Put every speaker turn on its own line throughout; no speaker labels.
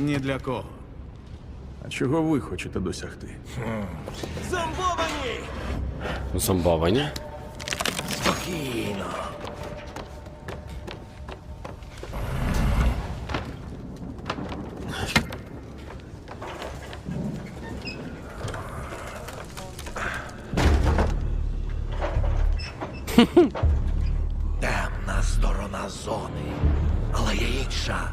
Ні для кого.
А чого ви хочете досягти?
Зомбовані!
Зомбовані?
Спокійно. Темна сторона зони. Але є інша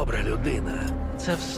Добра людина. Це все.